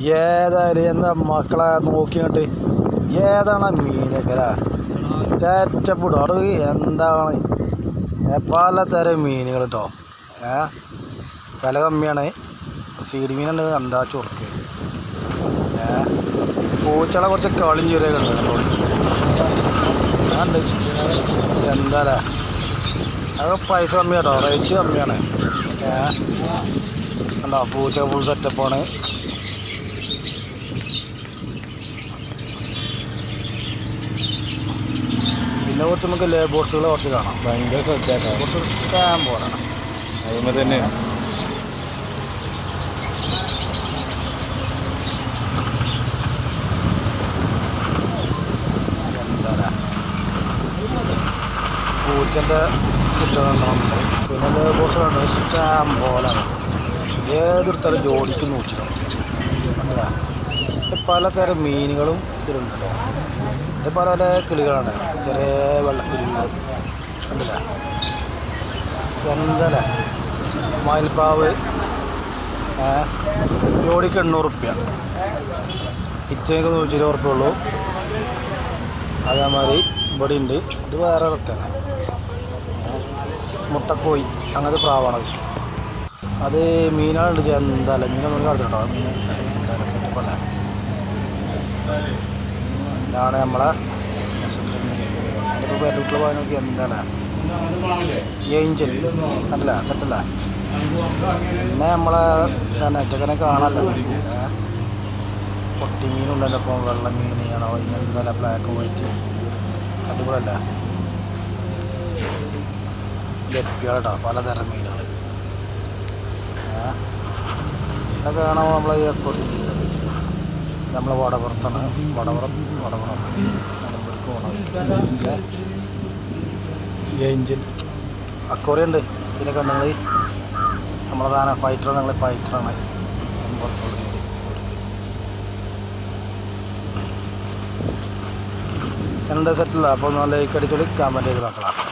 ഏതായാലും എന്താ മക്കളെ നോക്കിയിട്ട് ഏതാണ് മീനൊക്കെ ഇടും അവിടെ എന്താണ്? പല പലതരം മീനുകൾ കേട്ടോ ഏ? വില കമ്മിയാണ്. സീഡി മീനുണ്ട്. എന്താ ചുറുക്ക്? ഏ? പൂച്ചള കുറച്ച് കളിഞ്ചുരൊക്കെ ഉണ്ട് കേട്ടോ. ഉണ്ട് എന്താ അല്ലേ? അതൊക്കെ പൈസ കമ്മിയാട്ടോ റേറ്റ് കമ്മിയാണ്. ഏ? കണ്ടോ പൂച്ച ഫുൾ സെറ്റപ്പാണ് പിന്നെ കുറച്ച് നമുക്ക് ലേ ബോട്ട്സുകൾ കുറച്ച് കാണാം. ഭയങ്കര കുറച്ച് സ്റ്റാമ്പ് പോലാണ് അതുമ്പോൾ തന്നെ പൂച്ചന്റെ കുട്ടികളുണ്ടാവുന്നുണ്ട് പിന്നെ ലേ ബോട്ട്സുകളുണ്ട് സ്റ്റാം പോലാണ് ഏതെടുത്താലും തരം ജോലിക്കും കണ്ടതാ. ഇത് പലതരം മീനുകളും ഇതിലുണ്ട്. ഇത് പല പല കിളികളാണ്. ചെറിയ വെള്ളക്കിളികൾ കണ്ടില്ല എന്തല്ല മയിൽപ്രാവ് ജോഡിക്ക് എണ്ണൂറ് റുപ്യ. ഇച്ചയ്ക്ക് നൂറ്റി ഇരുപത് റുപ്യ ഉള്ളൂ. അതേമാതിരി ഇവിടെ ഉണ്ട് ഇത് വേറെ ഇടത്താണ് മുട്ടക്കോയി അങ്ങനത്തെ പ്രാവാണത്. അത് മീനുകളുണ്ട് മീന മീനൊന്നും കടത്തിട്ടോ മീൻ എന്താ സെറ്റപ്പല്ല ഇതാണ് നമ്മളെ നക്ഷത്രം. അതിപ്പോൾ പേരൂട്ടിൽ പോകാൻ നോക്കി എന്താല്ലേ. ഏഞ്ചൽ. അല്ല സെറ്റല്ല. പിന്നെ നമ്മളെ തന്നെ ഇതൊക്കെ പൊട്ടി മീനുണ്ടല്ലോ ഇപ്പം വെള്ള മീൻ ആണോ എന്താ ബ്ലാക്ക് വൈറ്റ് അടിപൊളിയല്ല കേട്ടോ പലതരം മീനുകൾ ഇതൊക്കെ കാണുമ്പോൾ നമ്മളെ ഈ അക്കോട്ടിലുള്ളത് നമ്മളെ വടപുറത്താണ്. വടപുറം വടപുറമാണ് നിലമ്പൂർക്ക് പോകണം അക്കോറി ഉണ്ട്. ഇതിനെ കണ്ടെങ്കിൽ നമ്മളെ സാധനം ഫൈറ്ററാണ് ഞങ്ങൾ ഫൈറ്ററാണ് രണ്ട് സെറ്റല്ല അപ്പോൾ നല്ല ലൈക്ക് അടിച്ചോളി കമന്റ് ചെയ്ത് നോക്കണം